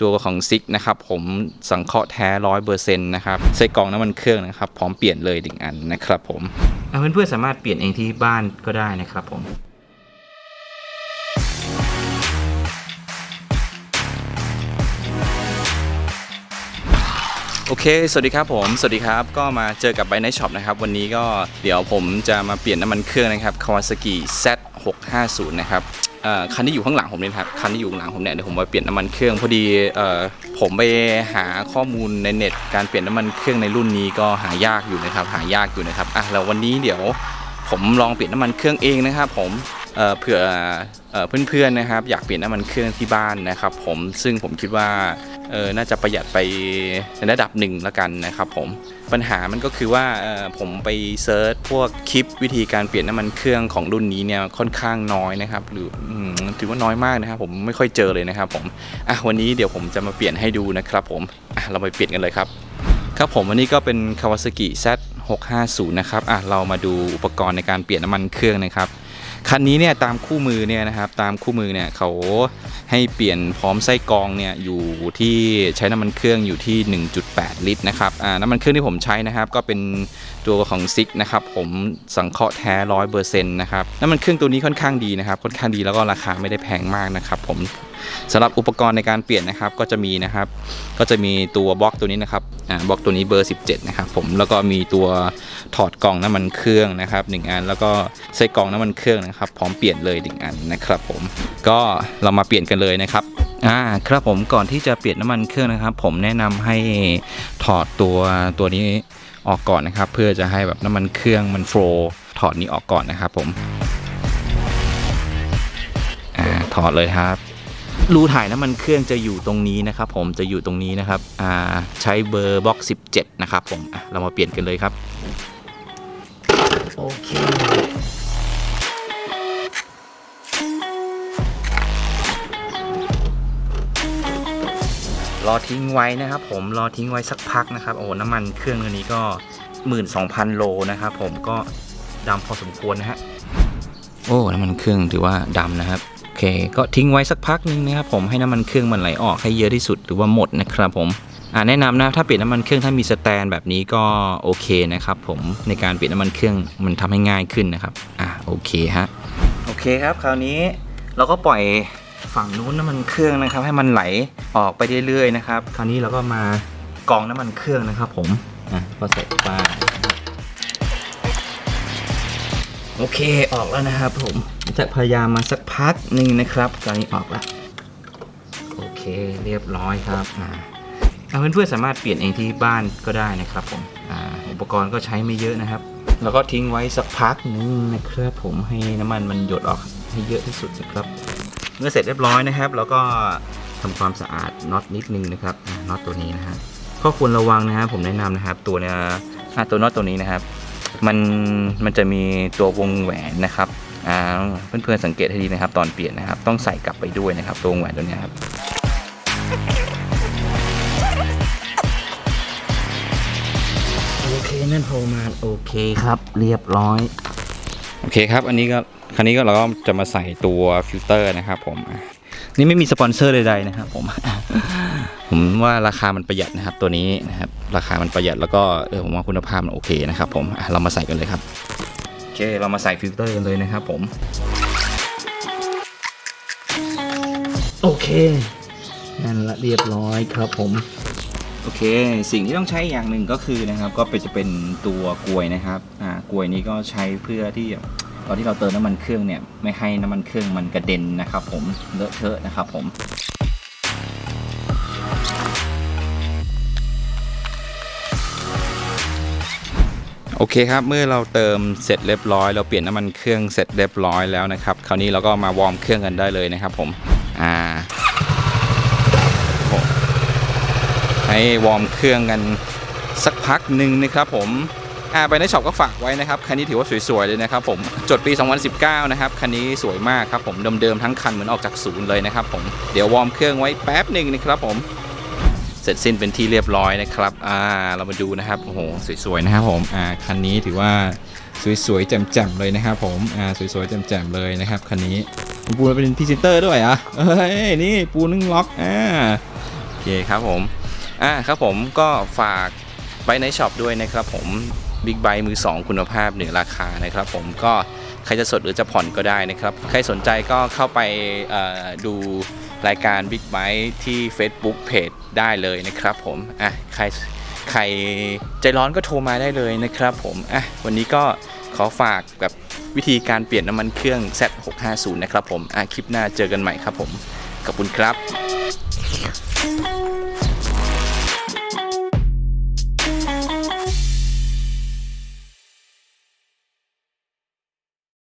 ตัวของซิกนะครับผมสังเคราะห์แท้ร้อยเปอร์เซ็นต์นะครับใส่กล่องน้ำมันเครื่องนะครับ พร้อมเปลี่ยนเลยหนึ่งอันนะครับผมเพื่อนๆสามารถเปลี่ยนเองที่บ้านก็ได้นะครับผมโอเค สวัสดีครับผม สวัสดีครับ ก็มาเจอกับไบไนช็อปนะครับ วันนี้ก็เดี๋ยวผมจะมาเปลี่ยนน้ำมันเครื่องนะครับ Kawasaki Z650 นะครับเอ่อ คันที่อยู่ข้างหลังผมเนี่ยครับคันที่อยู่ข้างหลังผมเนี่ยเดี๋ยวผมมาเปลี่ยนน้ำมันเครื่องพอดีผมไปหาข้อมูลในเน็ต การเปลี่ยนน้ำมันเครื่องในรุ่นนี้ก็หายากอยู่นะครับหายากอยู่นะครับอะแล้ววันนี้เดี๋ยวผมลองเปลี่ยนน้ำมันเครื่องเองนะครับผม เผื่อเพื่อนๆนะครับ อยากเปลี่ยนน้ำมันเครื่องที่บ้านนะครับผมซึ่งผมคิดว่าน่าจะประหยัดไปในระดับหนึ่งละกันนะครับผมปัญหามันก็คือว่าผมไปเซิร์ชพวกคลิปวิธีการเปลี่ยนน้ำมันเครื่องของรุ่นนี้เนี่ยค่อนข้างน้อยนะครับ หรือถือว่าน้อยมากนะครับ ผมไม่ค่อยเจอเลยนะครับผมอะวันนี้เดี๋ยวผมจะมาเปลี่ยนให้ดูนะครับผมอะเราไปเปลี่ยนกันเลยครับ ครับผมวันนี้ก็เป็น Kawasaki Z650 นะครับอะเรามาดูอุปกรณ์ในการเปลี่ยนน้ำมันเครื่องนะครับ คันนี้เนี่ยตามคู่มือเนี่ยนะครับตามคู่มือเนี่ยเขาให้เปลี่ยนพร้อมไส้กรองเนี่ยอยู่ที่ใช้น้ำมันเครื่องอยู่ที่ 1.8 ลิตรนะครับอ่าน้ำมันเครื่องที่ผมใช้นะครับ ก็เป็นตัวของซิกนะครับผมสังเคราะห์แท้ร้อยเปอร์เซ็นต์นะครับน้ำมันเครื่องตัวนี้ค่อนข้างดีนะครับค่อนข้างดีแล้วก็ราคาไม่ได้แพงมากนะครับผมสำหรับอุปกรณ์ในการเปลี่ยนนะครับก็จะมีนะครับ ก็จะมีตัวบล็อกตัวนี้นะครับ บล็อกตัวนี้เบอร์ 17 นะครับผมแล้วก็มีตัวถอดกล่องน้ำมันเครื่องนะครับหนึ่งอันแล้วก็ใส่กล่องน้ำมันเครื่องนะครับ พร้อมเปลี่ยนเลยหนึ่งอันนะครับผมก็เรามาเปลี่ยนกันเลยนะครับอ่าครับผมก่อนที่จะเปลี่ยนน้ำมันเครื่องนะครับ ผมแนะนำให้ถอดตัวตัวนี้ออกก่อนนะครับ เพื่อจะให้แบบน้ำมันเครื่องมันโฟล์ถอดนี้ออกก่อนนะครับผมอ่าถอดเลยครับ รูถ่ายน้ำมันเครื่องจะอยู่ตรงนี้นะครับ ผมจะอยู่ตรงนี้นะครับอ่าใช้เบอร์บล็อก 17 นะครับผมอะเรามาเปลี่ยนกันเลยครับโอเครอทิ้งไว้นะครับผมรอทิ้งไว้สักพักนะครับ โอ้น้ำมันเครื่องตัวนี้ก็ 12,000 โลนะครับผมก็ดำพอสมควรนะฮะโอ้น้ำมันเครื่องถือว่าดำนะครับโอ เคก็ทิ้งไว้สักพักนึงนะครับผมให้น้ำมันเครื่องมันไหลออกให้เยอะที่สุดหรือว่าหมดนะครับผมอ่าแนะนำนะถ้าเปลี่ยนน้ำมันเครื่องถ้ามีสแตนแบบนี้ก็โอเคนะครับผมในการเปลี่ยนน้ำมันเครื่องมันทำให้ง่ายขึ้นนะครับอ่าโอเคฮะโอเคครับคราวนี้เราก็ปล่อยฝั่งนู้นน้ำมันเครื่องนะครับ ให้มันไหลออกไปเรื่อยๆนะครับ คราวนี้เราก็มากองน้ำมันเครื่องนะครับ ผมอะก็ใส่ไปโอเคออกแล้วนะครับผมจะพยายามมาสักพักหนึ่งนะครับ ตอนนี้ออกล้วโอเคเรียบร้อยครับอ่าอ่าเพื่อนๆสามารถเปลี่ยนเองที่บ้านก็ได้นะครับผมอ่าอุปกรณ์ก็ใช้ไม่เยอะนะครับ แล้วก็ทิ้งไว้สักพักหนึ่งนะครับผมให้น้ำมันมันหยดออกให้เยอะที่สุดนะครับ เมื่อเสร็จเรียบร้อยนะครับ แล้วก็ทำความสะอาดน็อตนิดนึงนะครับน็อตตัวนี้นะฮะข้อควรระวังนะครับผมแนะนำนะครับ ตัวเนี้ยอ่าตัวน็อตตัวนี้นะครับ มันมันจะมีตัววงแหวนนะครับ อ่าเพื่อนๆสังเกตให้ดีนะครับ ตอนเปลี่ยนนะครับ ต้องใส่กลับไปด้วยนะครับตัววงแหวนตัวเนี้ยครับโอเคนั่นโทรมาโอเคครับ เรียบร้อย โอเคครับ อันนี้ก็คันนี้ก็เราก็จะมาใส่ตัวฟิลเตอร์นะครับ ผมอะนี่ไม่มีสปอนเซอร์ใดๆนะครับ ผม ผมว่าราคามันประหยัดนะครับ ตัวนี้นะครับ ราคามันประหยัดแล้วก็เออผมว่าคุณภาพมันโอเคนะครับ ผมอะเรามาใส่กันเลยครับโอ เค เรามาใส่ฟิลเตอร์กันเลยนะครับผม โอเค นั่นละเรียบร้อยครับผมโอเค สิ่งที่ต้องใช้อย่างหนึ่งก็คือนะครับ ก็เป็นจะเป็นตัวกลวยนะครับ อ่ากลวยนี้ก็ใช้เพื่อที่ตอนที่เราเติมน้ำมันเครื่องเนี่ย ไม่ให้น้ำมันเครื่องมันกระเด็นนะครับ ผมเลอะเทอะนะครับผม โอเคครับ เมื่อเราเติมเสร็จเรียบร้อย เราเปลี่ยนน้ำมันเครื่องเสร็จเรียบร้อยแล้วนะครับ คราวนี้เราก็มาวอร์มเครื่องกันได้เลยนะครับผมอ่าให้วอร์มเครื่องกันสักพักหนึ่งนะครับผมอ่าไปในช็อปก็ฝากไว้นะครับ คันนี้ถือว่าสวยๆเลยนะครับผมจดปี 2019 นะครับ คันนี้สวยมากครับผมเดิมๆทั้งคันเหมือนออกจากศูนย์เลยนะครับผมเดี๋ยววอร์มเครื่องไว้แป๊บหนึ่งนะครับผม เสร็จสิ้นเป็นที่เรียบร้อยนะครับอ่าเรามาดูนะครับโอ้โหสวยๆนะครับผมอ่าคันนี้ถือว่าสวยๆแจ่มๆเลยนะครับผมอ่าสวยๆแจ่มๆเลยนะครับคันนี้ปูเป็นพรีเซนเตอร์ด้วยอะเอ้ยนี่ปูนึ่งล็อกอ่าเคครับผมอ่าครับผมก็ฝากไบในช็อปด้วยนะครับผมบิ๊กไบมือ 2 คุณภาพเหนือราคานะครับผมก็ใครจะสดหรือจะผ่อนก็ได้นะครับ ใครสนใจก็เข้าไปดู รายการ Big b i t e ที่ Facebook Page ได้เลยนะครับผมอะใครใครใจร้อนก็โทรมาได้เลยนะครับผมอะวันนี้ก็ขอฝากกับวิธีการเปลี่ยนน้ำมันเครื่อง Z650 นะครับผมอะคลิปหน้าเจอกันใหม่ครับผม ขอบคุณครับ Thank